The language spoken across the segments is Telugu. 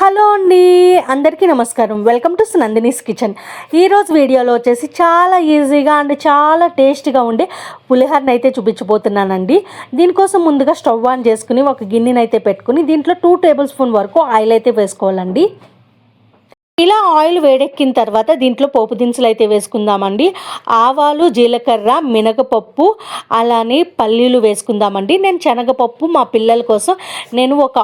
హలో అండి అందరికీ నమస్కారం. వెల్కమ్ టు నందినీస్ కిచెన్ ఈరోజు వీడియోలో వచ్చేసి చాలా ఈజీగా అండ్ చాలా టేస్టీగా ఉండే పులిహోరని అయితే చూపించబోతున్నానండి. దీనికోసం ముందుగా స్టవ్ ఆన్ చేసుకుని ఒక గిన్నెని అయితే పెట్టుకుని దీంట్లో టూ టేబుల్ స్పూన్ వరకు ఆయిల్ అయితే వేసుకోవాలండి. ఇలా ఆయిల్ వేడెక్కిన తర్వాత దీంట్లో పోపు దినుసులు అయితే వేసుకుందామండి. ఆవాలు జీలకర్ర మినగపప్పు అలానే పల్లీలు వేసుకుందామండి. నేను శనగపప్పు మా పిల్లల కోసం నేను ఒక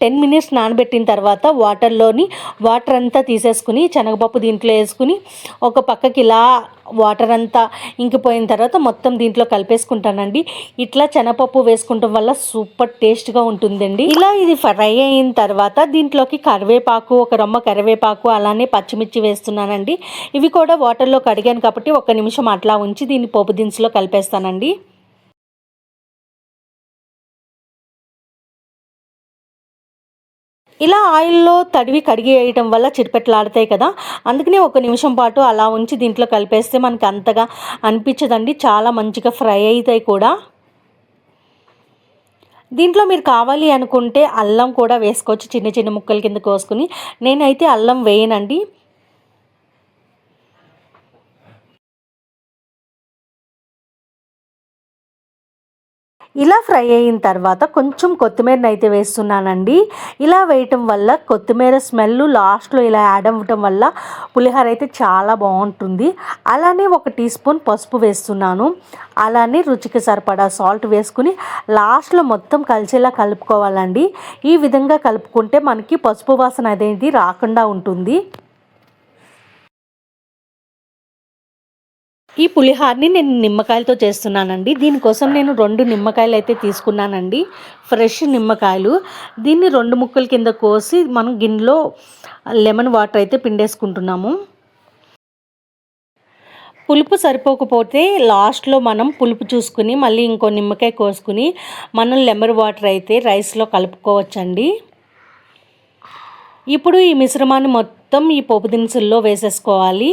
టెన్ మినిట్స్ నానబెట్టిన తర్వాత వాటర్లోని వాటర్ అంతా తీసేసుకుని శనగపప్పు దీంట్లో వేసుకుని ఒక పక్కకి ఇలా వాటర్ అంతా ఇంకిపోయిన తర్వాత మొత్తం దీంట్లో కలిపేసుకుంటానండి. ఇట్లా శనగపప్పు వేసుకుంటాం వల్ల సూపర్ టేస్ట్గా ఉంటుందండి. ఇలా ఇది ఫ్రై అయిన తర్వాత దీంట్లోకి కరివేపాకు ఒక రొమ్మ కరివేపాకు అలానే పచ్చిమిర్చి వేస్తున్నానండి. ఇవి కూడా వాటర్లో కడిగాను కాబట్టి ఒక నిమిషం అట్లా ఉంచి దీన్ని పోపు దినుసులో కలిపేస్తానండి. ఇలా ఆయిల్లో తడివి కడిగి వేయటం వల్ల చిరుపెట్లాడతాయి కదా. అందుకనే ఒక నిమిషం పాటు అలా ఉంచి దీంట్లో కలిపేస్తే మనకి అంతగా అనిపించదండి. చాలా మంచిగా ఫ్రై అవుతాయి కూడా. దీంట్లో మీరు కావాలి అనుకుంటే అల్లం కూడా వేసుకోవచ్చు. చిన్న చిన్న ముక్కల కింద కోసుకుని. నేనైతే అల్లం వేయనండి. ఇలా ఫ్రై అయిన తర్వాత కొంచెం కొత్తిమీరని అయితే వేస్తున్నానండి. ఇలా వేయటం వల్ల కొత్తిమీర స్మెల్ లాస్ట్లో ఇలా యాడ్ అవ్వటం వల్ల పులిహోర అయితే చాలా బాగుంటుంది. అలానే ఒక టీ స్పూన్ పసుపు వేస్తున్నాను. అలానే రుచికి సరిపడా సాల్ట్ వేసుకుని లాస్ట్లో మొత్తం కలిసేలా కలుపుకోవాలండి. ఈ విధంగా కలుపుకుంటే మనకి పసుపు వాసన అనేది రాకుండా ఉంటుంది. ఈ పులిహార్ని నేను నిమ్మకాయలతో చేస్తున్నానండి. దీనికోసం నేను రెండు నిమ్మకాయలు అయితే తీసుకున్నానండి. ఫ్రెష్ నిమ్మకాయలు. దీన్ని రెండు ముక్కల కింద కోసి మనం గిన్నెలో లెమన్ వాటర్ అయితే పిండేసుకుంటున్నాము. పులుపు సరిపోకపోతే లాస్ట్లో మనం పులుపు చూసుకుని మళ్ళీ ఇంకో నిమ్మకాయ కోసుకుని మనం లెమన్ వాటర్ అయితే రైస్లో కలుపుకోవచ్చండి. ఇప్పుడు ఈ మిశ్రమాన్ని మొత్తం మొత్తం ఈ పోపు దినుసుల్లో వేసేసుకోవాలి.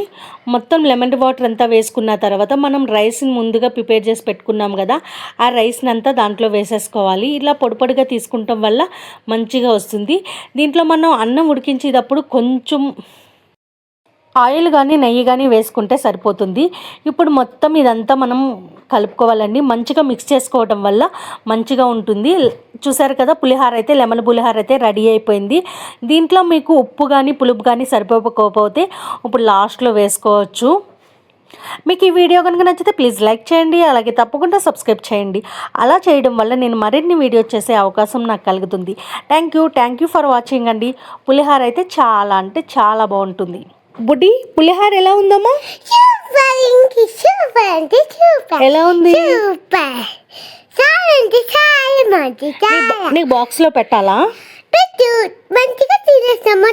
మొత్తం లెమన్ వాటర్ అంతా వేసుకున్న తర్వాత మనం రైస్ని ముందుగా ప్రిపేర్ చేసి పెట్టుకున్నాం కదా ఆ రైస్ని అంతా దాంట్లో వేసేసుకోవాలి. ఇలా పొడిపొడిగా తీసుకుంటాం వల్ల మంచిగా వస్తుంది. దీంట్లో మనం అన్నం ఉడికించేటప్పుడు కొంచెం ఆయిల్ కానీ నెయ్యి కానీ వేసుకుంటే సరిపోతుంది. ఇప్పుడు మొత్తం ఇదంతా మనం కలుపుకోవాలండి. మంచిగా మిక్స్ చేసుకోవటం వల్ల మంచిగా ఉంటుంది. చూసారు కదా పులిహార అయితే లెమన్ పులిహార అయితే రెడీ అయిపోయింది. దీంట్లో మీకు ఉప్పు కానీ పులుపు కానీ సరిపోకపోతే ఇప్పుడు లాస్ట్లో వేసుకోవచ్చు. మీకు ఈ వీడియో కనుక నచ్చితే ప్లీజ్ లైక్ చేయండి. అలాగే తప్పకుండా సబ్స్క్రైబ్ చేయండి. అలా చేయడం వల్ల నేను మరిన్ని వీడియో చేసే అవకాశం నాకు కలుగుతుంది. Thank you thank you for watching అండి. పులిహార అయితే చాలా అంటే చాలా బాగుంటుంది. బుడ్డి పులిహార ఎలా ఉందమ్మా? సూపర్ ఇంకి సూపర్ అంటే సూపర్ ఎలా ఉంది? సూపర్ చాలా అంటే చాలా మంచి చాలా నీకు బాక్స్లో పెట్టాలా? పెట్టు. మంచిగా తినేస్తాము